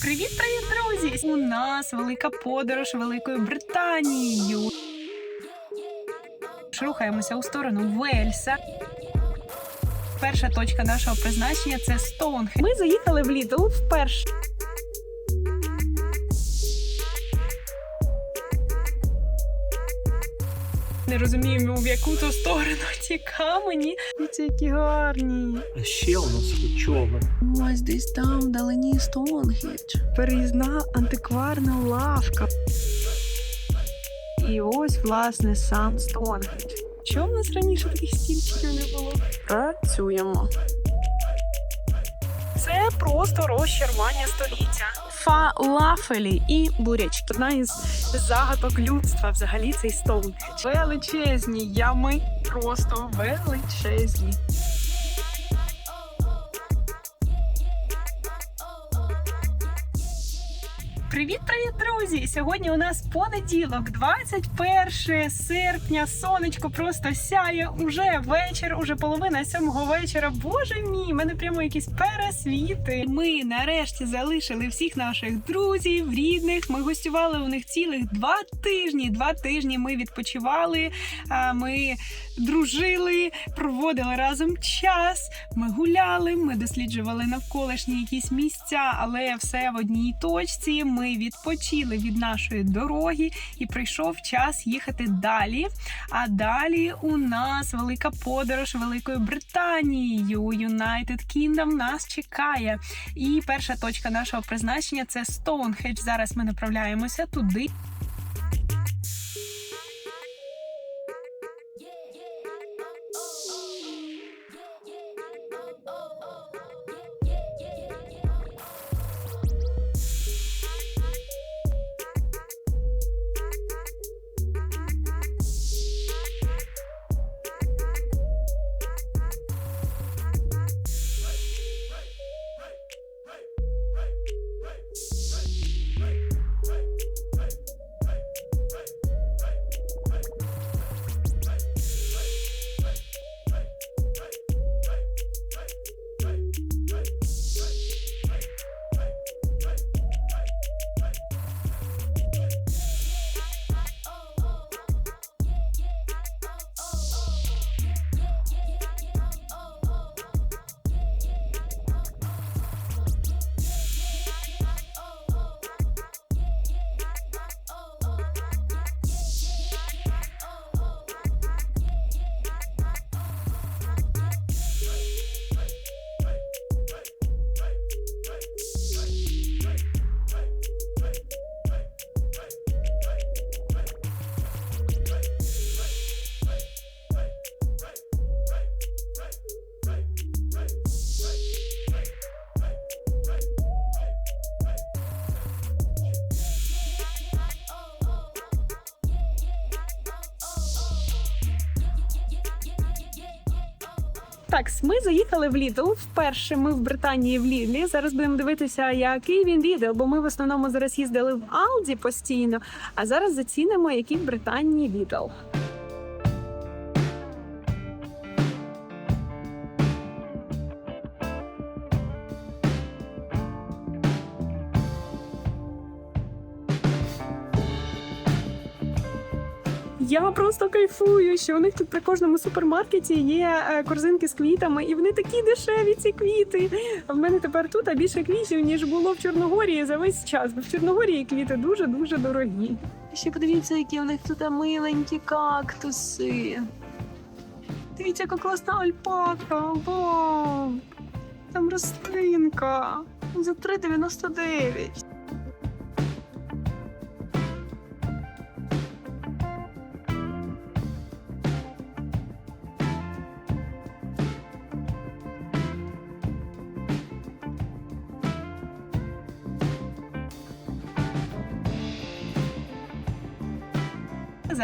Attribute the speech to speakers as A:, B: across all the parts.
A: Привіт-привіт, друзі! У нас велика подорож Великою Британією. Рухаємося у сторону Вельса. Перша точка нашого призначення це Стоунхендж. Ми заїхали в Лідл вперше. Не розуміємо, в яку то сторону ті камені. Ці які гарні.
B: А ще у нас є човен.
C: Ось десь там вдалині Стоунхедж.
A: переїзна антикварна лавка. І ось, власне, сам Стоунхендж. Чого в нас раніше таких стільчиків не було?
C: Працюємо.
A: Просто розчарування століття. Фалафелі і бурячки. Одна із загадок людства взагалі цей стол. Величезні ями, просто величезні. Привіт, привіт, друзі! Сьогодні у нас понеділок, 21 серпня. Сонечко просто сяє. Уже вечір, уже половина сьомого вечора. Боже мій, мене прямо якісь пересвіти. Ми нарешті залишили всіх наших друзів, рідних. Ми гостювали у них цілих два тижні. Два тижні ми відпочивали. Ми дружили, проводили разом час. Ми гуляли, ми досліджували навколишні якісь місця, але все в одній точці. Ми відпочили від нашої дороги і прийшов час їхати далі. А далі у нас велика подорож Великою Британією. United Kingdom нас чекає. І перша точка нашого призначення це Стоунхедж. Зараз ми направляємося туди. Так, ми заїхали в Лідл. Вперше ми в Британії в Лідлі. Зараз будемо дивитися, який він Лідл, бо ми в основному зараз їздили в Алді постійно. А зараз зацінимо, який в Британії Лідл. Я просто кайфую, що у них тут при кожному супермаркеті є е, корзинки з квітами, і вони такі дешеві, ці квіти. А в мене тепер тут більше квітів, ніж було в Чорногорії за весь час. Бо в Чорногорії квіти дуже дуже дорогі.
C: Ще подивіться, які у них тут миленькі кактуси.
A: Дивіться, яка класна альпака. Вау! Там рослинка. За 3,99.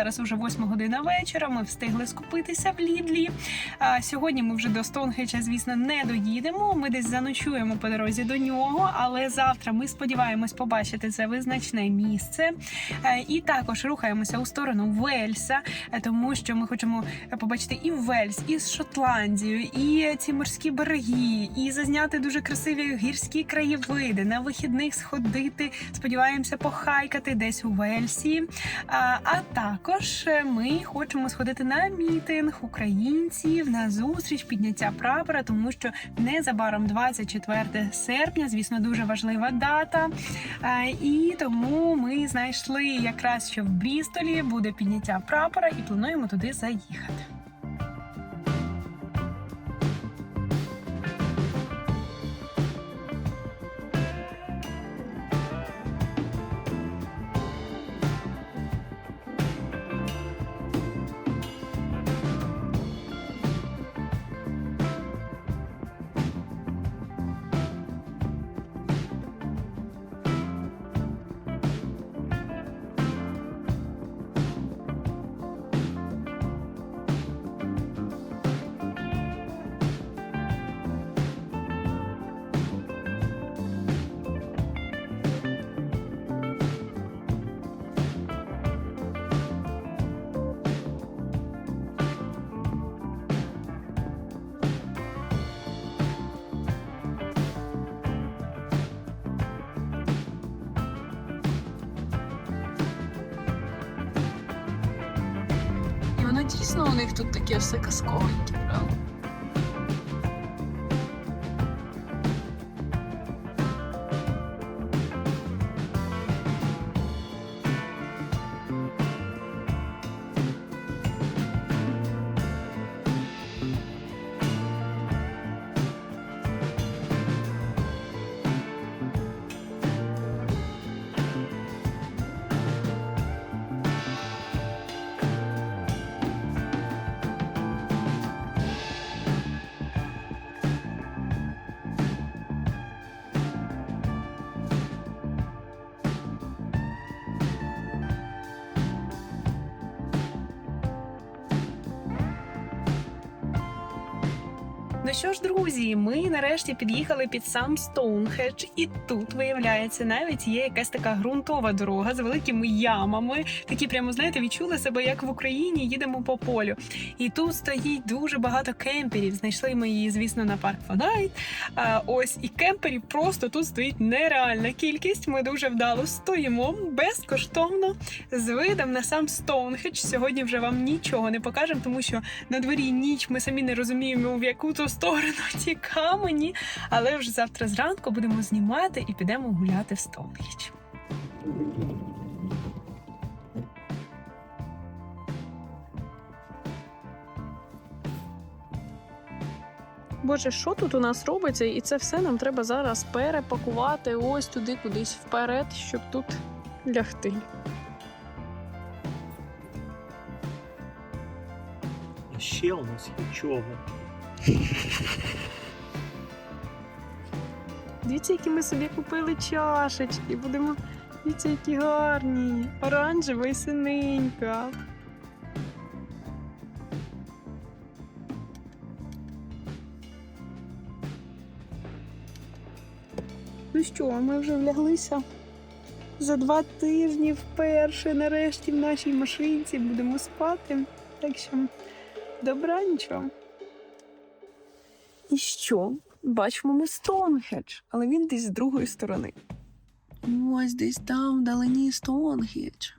A: Зараз уже 8 година вечора. Ми встигли скупитися в Лідлі. А сьогодні ми вже до Стоунхеджа, звісно, не доїдемо. Ми десь заночуємо по дорозі до нього, але завтра ми сподіваємось побачити це визначне місце. Е, І також рухаємося у сторону Вельса, е, тому що ми хочемо побачити і Вельс, і Шотландію, і ці морські береги, і зазняти дуже красиві гірські краєвиди. На вихідних сходити. Сподіваємося, похайкати десь у Вельсі. А, а також е, ми хочемо сходити на мітинг українців на зустріч підняття прапора, тому що незабаром 24 серпня, звісно, дуже важлива дата. І тому ми знайшли якраз, що в Брістолі буде підняття прапора, і плануємо туди заїхати.
C: Дійсно у них тут таке все казковеньке, правда?
A: Що ж, друзі, ми нарешті під'їхали під сам Стоунхедж, і тут виявляється, навіть є якась така ґрунтова дорога з великими ямами. Такі прямо знаєте, відчули себе як в Україні. Їдемо по полю. І тут стоїть дуже багато кемперів. Знайшли ми її, звісно, на парк Фонайт. Ось і кемперів просто тут стоїть нереальна кількість. Ми дуже вдало стоїмо безкоштовно з видом на сам Стоунхедж. Сьогодні вже вам нічого не покажемо, тому що на дворі ніч. Ми самі не розуміємо, в яку то сторону ті камені. Але вже завтра зранку будемо знімати і підемо гуляти в Стоунхедж.
C: Боже, що тут у нас робиться? І це все нам треба зараз перепакувати ось туди, кудись вперед, щоб тут лягти.
B: Ще у нас є човен.
C: Дивіться, які ми собі купили чашечки. Будемо. Дивіться, які гарні. Оранжева і синенька.
A: Ну що, ми вже вляглися за два тижні вперше, нарешті, в нашій машинці будемо спати. Так що добранчо. І що? Бачимо ми Стоунхедж, але він десь з другої сторони.
C: Ось десь там вдалині Стоунхедж.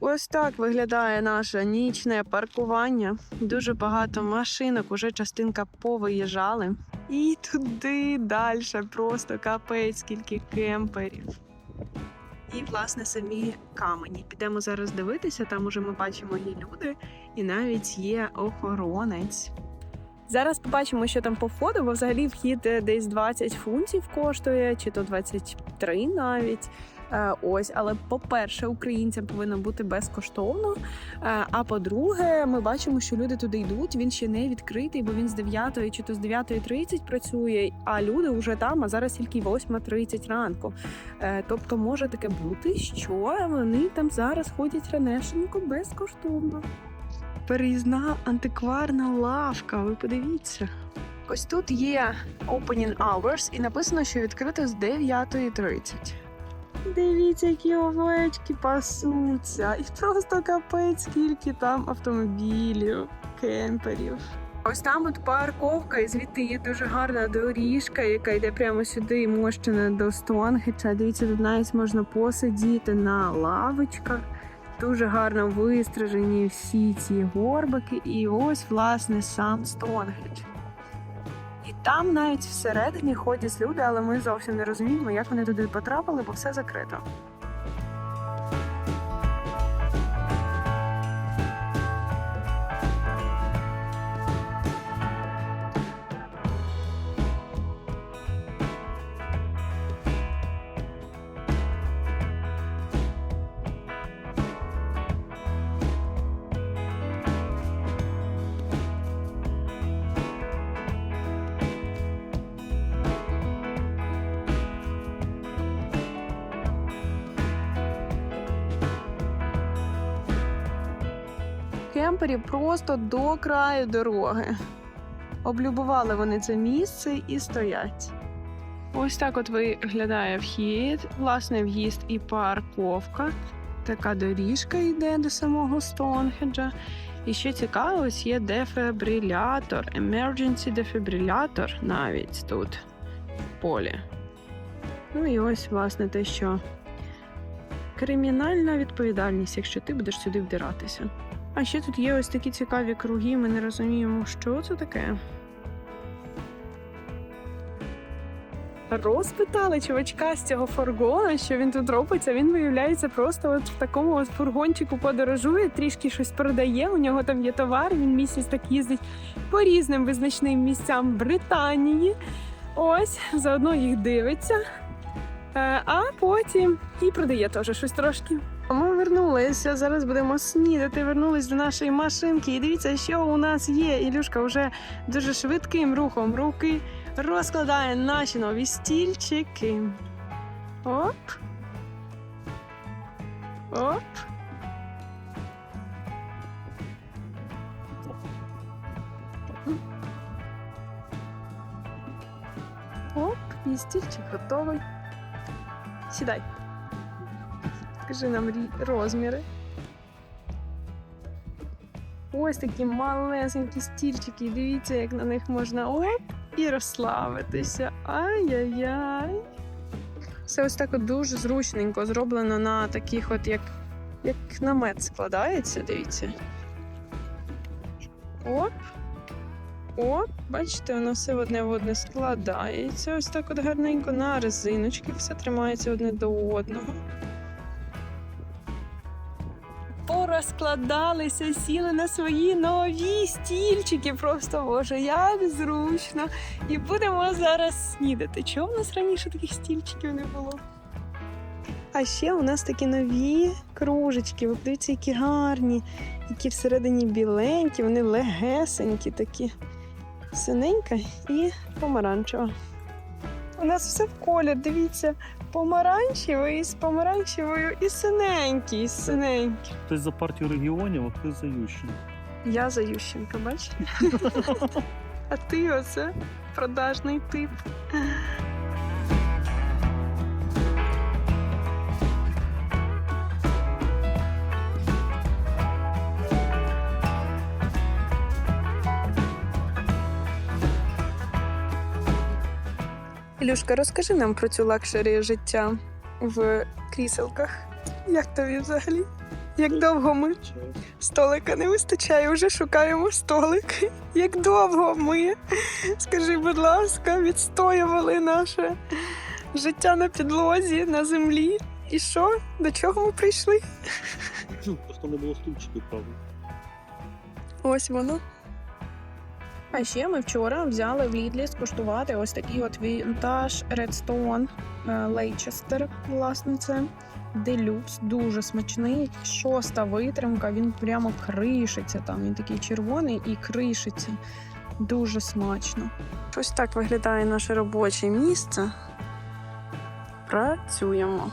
C: Ось так виглядає наше нічне паркування. Дуже багато машинок, уже частинка повиїжджали. І туди далі просто капець, скільки кемперів. І, власне, самі камені. Підемо зараз дивитися, там уже ми бачимо є люди, і навіть є охоронець.
A: Зараз побачимо, що там по входу, бо взагалі вхід е, десь 20 фунтів коштує, чи то 23 навіть. Е, Ось, але по-перше, українцям повинно бути безкоштовно. Е, А по-друге, ми бачимо, що люди туди йдуть. Він ще не відкритий, бо він з 9 чи то з 9.30 працює, а люди вже там, а зараз тільки 8.30 ранку. Тобто може таке бути, що вони там зараз ходять ранешенько безкоштовно. Переїзна антикварна лавка. Ви подивіться. Ось тут є opening hours і написано, що відкрито з 9.30. Дивіться, які овечки пасуться. І просто капець, скільки там автомобілів, кемперів. Ось там от парковка, і звідти є дуже гарна доріжка, яка йде прямо сюди і мощена до Стонгеча. Дивіться, тут навіть можна посидіти на лавочках. Дуже гарно вистражені всі ці горбики, і ось, власне, сам Стонгедж. І там навіть всередині ходять люди, але ми зовсім не розуміємо, як вони туди потрапили, бо все закрито. Кемпері просто до краю дороги. Облюбували вони це місце і стоять. Ось так от виглядає вхід, власне, в'їзд і парковка. Така доріжка йде до самого Стоунхеджа. І ще цікаво, ось є дефібрилятор, emergency дефібрилятор навіть тут в полі. Ну і ось, власне, те, що кримінальна відповідальність, якщо ти будеш сюди вдиратися. А ще тут є ось такі цікаві круги, ми не розуміємо, що це таке. Розпитали чувачка з цього фургона, що він тут робиться. Він виявляється просто от в такому от фургончику подорожує, трішки щось продає. У нього там є товар. Він місяць так їздить по різним визначним місцям Британії. Ось заодно їх дивиться. Е, А потім і продає теж щось трошки. Ми вернулися. Зараз будемо снідати. Вернулись до нашої машинки. І дивіться, що у нас є. Ілюшка вже дуже швидким рухом руки розкладає наші нові стільчики. Оп. Оп. Оп, і стільчик готовий. Сідай. Скажи нам розміри. Ось такі малесенькі стільчики. Дивіться, як на них можна оп і розслабитися. Ай-яй-яй. Все ось так от дуже зручненько зроблено на таких, от як, як намет складається, дивіться. Оп. Оп, бачите, воно все одне в одне складається. Ось так от гарненько на резиночки, все тримається одне до одного. Порозкладалися, сіли на свої нові стільчики. Просто боже, як зручно. І будемо зараз снідати. Чого в нас раніше таких стільчиків не було? А ще у нас такі нові кружечки. Ви подивіться, які гарні, які всередині біленькі, вони легесенькі такі. Синенька і помаранчева. У нас все в колір, дивіться, помаранчевий з помаранчевою і синенький, і синенький.
B: Хтось за партію регіонів, а хтось за Ющенко.
A: Я за Ющенка, бачите? А ти оце продажний тип. Ілюшка, розкажи нам про цю лакшері життя в кріселках. Як тобі взагалі? Як довго ми Столика не вистачає, вже шукаємо столик. Як довго ми, скажи, будь ласка, відстоювали наше життя на підлозі, на землі. І що? До чого ми прийшли?
B: Просто не було стульчиків, правда.
A: Ось воно.
C: А ще ми вчора взяли в Лідлі скуштувати ось такий от вінтаж Redstone е, Лейчестер, власне, це. Делюкс, дуже смачний. Шоста витримка, він прямо кришиться там. Він такий червоний і кришиться. Дуже смачно. Ось так виглядає наше робоче місце. Працюємо.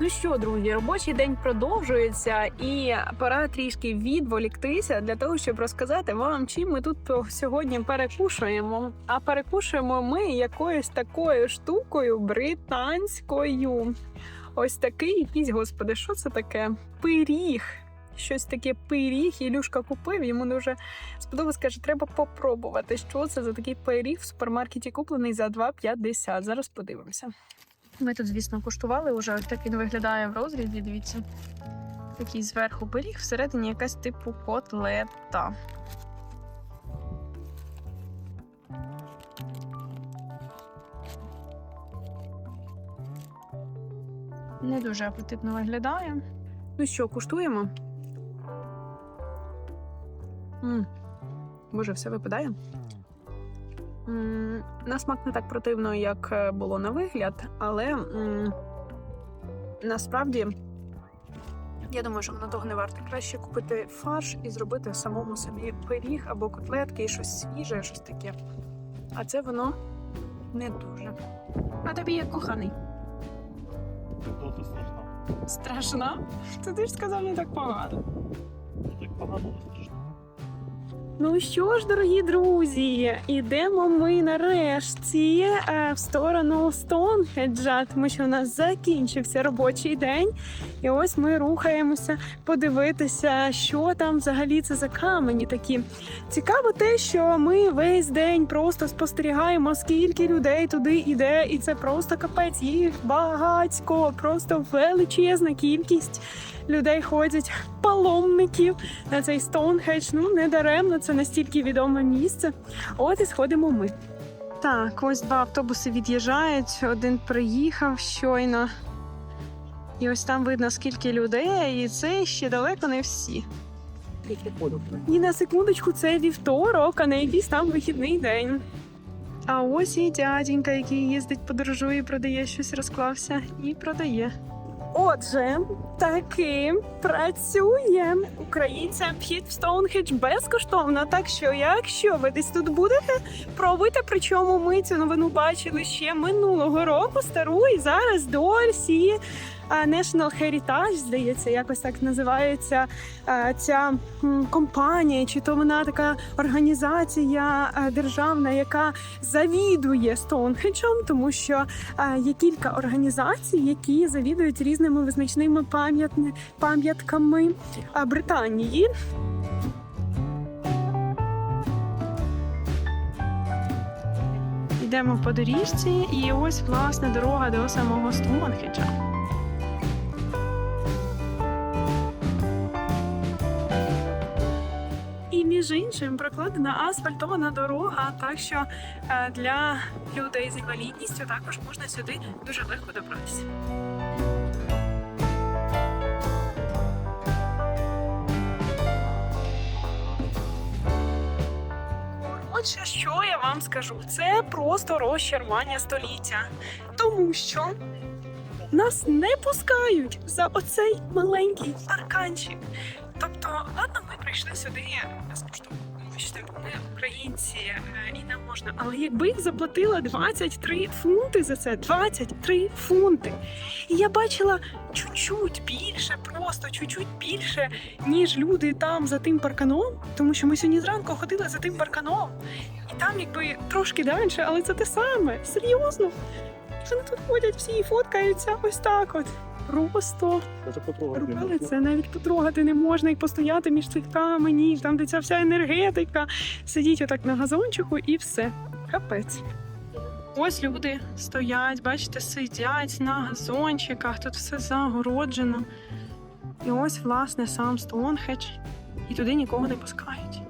A: Ну що, друзі, робочий день продовжується, і пора трішки відволіктися для того, щоб розказати вам, чим ми тут сьогодні перекушуємо. А перекушуємо ми якоюсь такою штукою британською. Ось такий якийсь, господи, що це таке? Пиріг. Щось таке пиріг. Ілюшка купив. Йому дуже сподобалось, каже, треба попробувати. Що це за такий пиріг в супермаркеті куплений за 2,50. Зараз подивимося. Ми тут, звісно, куштували вже. Ось так він виглядає в розрізі. Дивіться. Такий зверху пиріг, всередині якась типу котлета. Не дуже апетитно виглядає. Ну що, куштуємо? м Боже, все випадає. На смак не так противно, як е, було на вигляд, але насправді я думаю, що воно того не варто. Краще купити фарш і зробити самому собі пиріг або котлетки, і щось свіже, щось таке. А це воно не дуже. А тобі як коханий?
B: Дуже страшно.
A: Страшно? Ти ж сказав не так погано.
B: Не Так погано.
A: Ну що ж, дорогі друзі, ідемо ми нарешті е, в сторону Стоунхеджа, тому що у нас закінчився робочий день. І ось ми рухаємося подивитися, що там взагалі це за камені такі. Цікаво те, що ми весь день просто спостерігаємо, скільки людей туди іде, і це просто капець. Їх багатько, просто величезна кількість людей ходять, паломників на цей Стоунхедж. Ну не даремно, це настільки відоме місце. От і сходимо ми. Так, ось два автобуси від'їжджають. Один приїхав щойно. І ось там видно, скільки людей, і це ще далеко не всі. І на секундочку, це вівторок, а не якийсь там вихідний день. А ось і дяденька, який їздить, подорожує, продає щось, розклався і продає. Отже, таки працює українцям вхід в безкоштовно. Так що, якщо ви десь тут будете, пробуйте. Причому ми цю новину бачили ще минулого року, стару і зараз досі. National Heritage, здається, якось так називається ця компанія, чи то вона така організація державна, яка завідує Стоунхеджем, тому що є кілька організацій, які завідують різними визначними пам'ятками Британії. Йдемо по доріжці, і ось власне дорога до самого Стоунхеджа. Між іншим прокладена асфальтована дорога, так що е, для людей з інвалідністю також можна сюди дуже легко добратися. Отже, що я вам скажу? Це просто розчарування століття, тому що нас не пускають за оцей маленький парканчик. Тобто, ладно, ми прийшли сюди безкоштовно. Ми українці е, і нам можна. Але якби я заплатила 23 фунти за це, 23 фунти. І я бачила чуть-чуть більше, просто чуть-чуть більше, ніж люди там за тим парканом, тому що ми сьогодні зранку ходили за тим парканом. І там, якби трошки далі, але це те саме. Серйозно. Вони тут ходять всі і фоткаються ось так от. Просто робили це, навіть потрогати не можна і постояти між цих каменів, там де ця вся енергетика. Сидіть отак на газончику і все. Капець. Ось люди стоять, бачите, сидять на газончиках, тут все загороджено. І ось, власне, сам Стоунхедж, і туди нікого не пускають.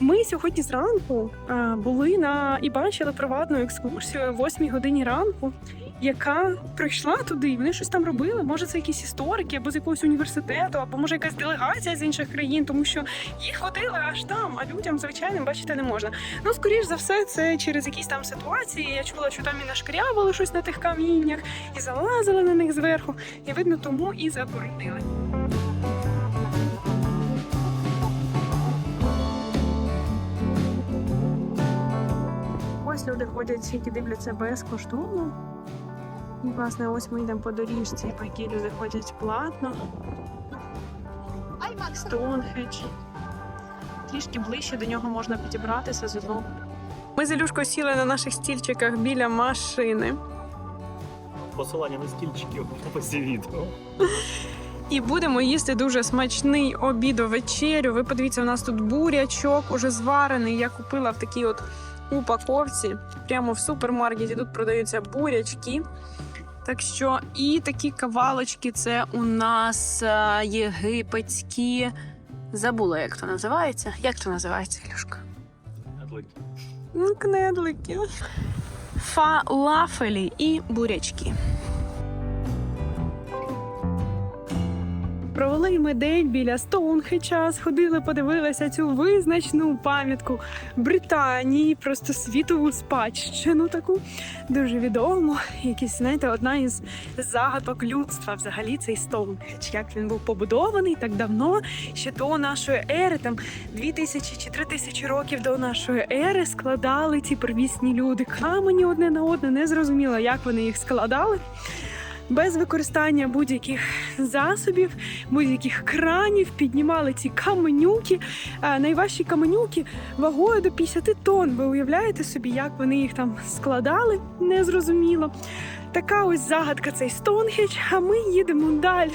A: Ми сьогодні зранку були на і бачили приватну екскурсію о 8 годині ранку. яка прийшла туди, і вони щось там робили. Може, це якісь історики або з якогось університету, або може якась делегація з інших країн, тому що їх водили аж там, а людям звичайним бачити не можна. Ну, скоріш за все, це через якісь там ситуації. Я чула, що там і нашкрябали щось на тих каміннях, і залазили на них зверху. І видно, тому і заборонили. Ось люди ходять, які дивляться безкоштовно. І, власне, ось ми йдемо по доріжці, по якій люди ходять платно. Стоунхедж. Трішки ближче до нього можна підібратися з одного. Ми з Ілюшкою сіли на наших стільчиках біля машини.
B: Посилання на стільчики в описі відео.
A: І будемо їсти дуже смачний обід вечерю. Ви подивіться, у нас тут бурячок уже зварений. Я купила в такій от упаковці. Прямо в супермаркеті тут продаються бурячки. Так що і такі кавалочки це у нас е, єгипетські. Забула, як то називається. Як то називається, Ілюшка? Кнедлики. кнедлики. Фалафелі і бурячки. Провели ми день біля Стоунхеджа, сходили, подивилися цю визначну пам'ятку Британії, просто світову спадщину таку дуже відому. Якісь, знаєте, одна із загадок людства взагалі цей Стоунхедж. Як він був побудований так давно, ще до нашої ери, там 2000 чи 3000 років до нашої ери складали ці первісні люди камені одне на одне. Не зрозуміло, як вони їх складали. Без використання будь-яких засобів, будь-яких кранів піднімали ці каменюки. Найважчі каменюки вагою до 50 тонн. Ви уявляєте собі, як вони їх там складали? Незрозуміло. Така ось загадка цей Стоунхедж, а ми їдемо далі.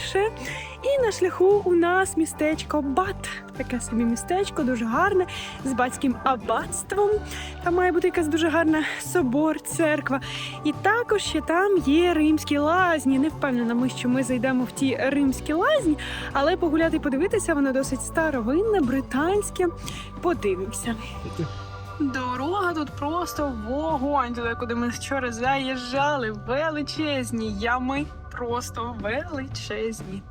A: І на шляху у нас містечко Бат. Таке собі містечко, дуже гарне, з батьким аббатством. Там має бути якась дуже гарна собор, церква. І також ще там є римські лазні. Не впевнена, ми, що ми зайдемо в ті римські лазні, але погуляти і подивитися, воно досить старовинне, британське. Подивимося. Дорога тут просто вогонь. Туди, куди ми вчора заїжджали, величезні ями, просто величезні.